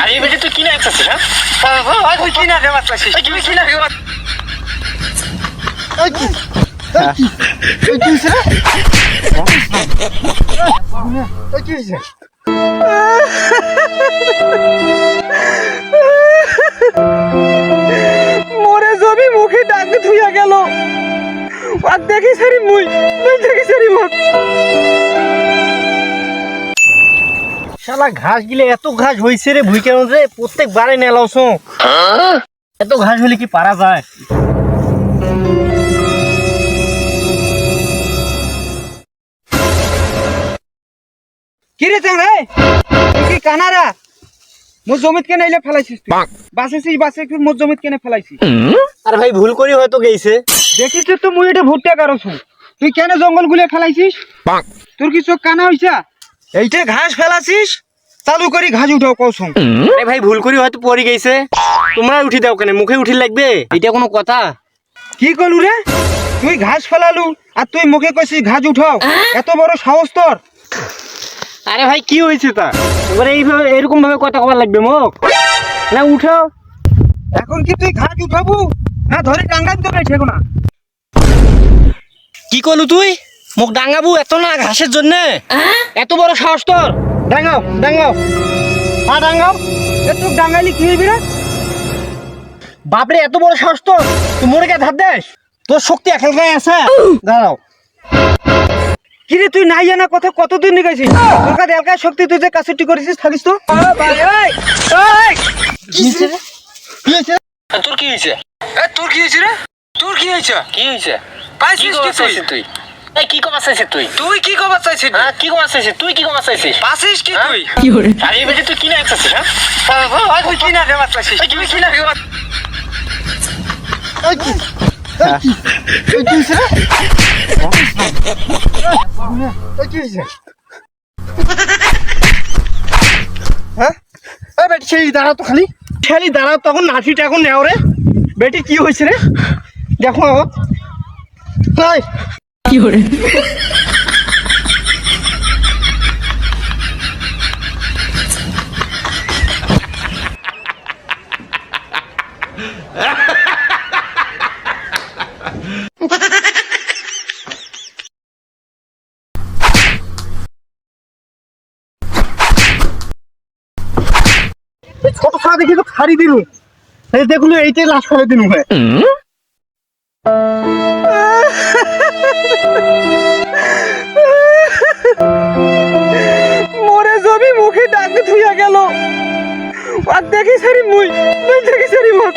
আরে বেটে তুই কি না একসাথে হ্যাঁ? তুই কি না দেওয়ার চাইছিস তুই কি না দেওয়ার মরে যাবি মুখে ডাক থুইয়া গেল। আর দেখি সারি মুই মুই দেখি সারি মুখ। শালা ঘাস গিলে এত ঘাস হইছে রে ভুই কেন রে প্রত্যেক বারে নেলাওছ এত ঘাস হলে কি পারা যায়? কি রে চাং রে কি কানারা মোর জমিত কেনে এলে ফেলাইছিস তুই? বাসেছিস বাসে মোর জমিত কেনে ফেলাইছিস? আরে ভাই ভুল করি হয়তো গেছে দেখিস তো মুই এটা ভুট্টা কারছ তুই কেন জঙ্গল গুলে ফেলাইছিস? তোর কি চোখ কানা হইছা? এইটা ঘাস ফেলাছিস? চালু করি ঘাস উঠাও কৌসুম আরে ভাই ভুল করি হয়তো পড়ে গেছে। তোমরা উঠি দাও কেন মুখে উঠি লাগবে? এটা কোনো কথা? কি করলু রে? তুই ঘাস ফেলালু আর তুই মুখে কইছিস ঘাস উঠাও। এত বড় সাহস তোর। আরে ভাই কি হয়েছে তা? এবারে এইভাবে এরকম ভাবে কথা কবার লাগবে মুখ না উঠাও। এখন কি তুই ঘাস উঠাবো? না ধরে টাঙ্গাই তো রয়েছে না কি করলু তুই? মুখ ডাঙ্গাবু এত না ঘাসের জন্য? এত বড় সাহস তোর? ডাঙ্গাও ডাঙ্গাও। ডাঙ্গাও। এত ডাঙ্গাইলি কি হইবি রে? বাপরে এত বড় সাহস তোর। তুই মরে গে ধার দেশ তোর শক্তি একাল গায়ে আছে। দাঁড়াও। কিরে তুই নাই জানা কথা কতদিন নিগাইছিস তোর কাছে এলকার শক্তি তুই যে কাছেটি করেছিস থাকিস তো? কি হয়েছে কি হয়েছে? তোর কি হয়েছে? এ তোর কি হয়েছে রে? তোর কি হয়েছে? কি হয়েছে? পাইছিস তুই? এই কি কমার চাইছিস তুই? তুই কি কবার চাইছিস হ্যাঁ কি চাইছিস তুই কি কমার চাইছিস পাছিস কি? তুই? আরে বেটে তুই কি না হ্যাঁ তুই কি না চাইছিস তুই কি না দেওয়ার হ্যাঁ বেটি ছেলি দাঁড়াও তো খালি। ছেলি দাঁড়াও তখন নাঠিটা এখন নেও রে। বেটি কি হয়েছে রে? দেখো তাই এই ছোট ছাড়া দেখি তো খাড়ি দিলু। এই দেখলু এইটাই লাশ করে দিলু ভাই মরে জমি মুখে ডাক ধুইয়া গেল। আর দেখি সারি মুই দেখি সারি মুখ।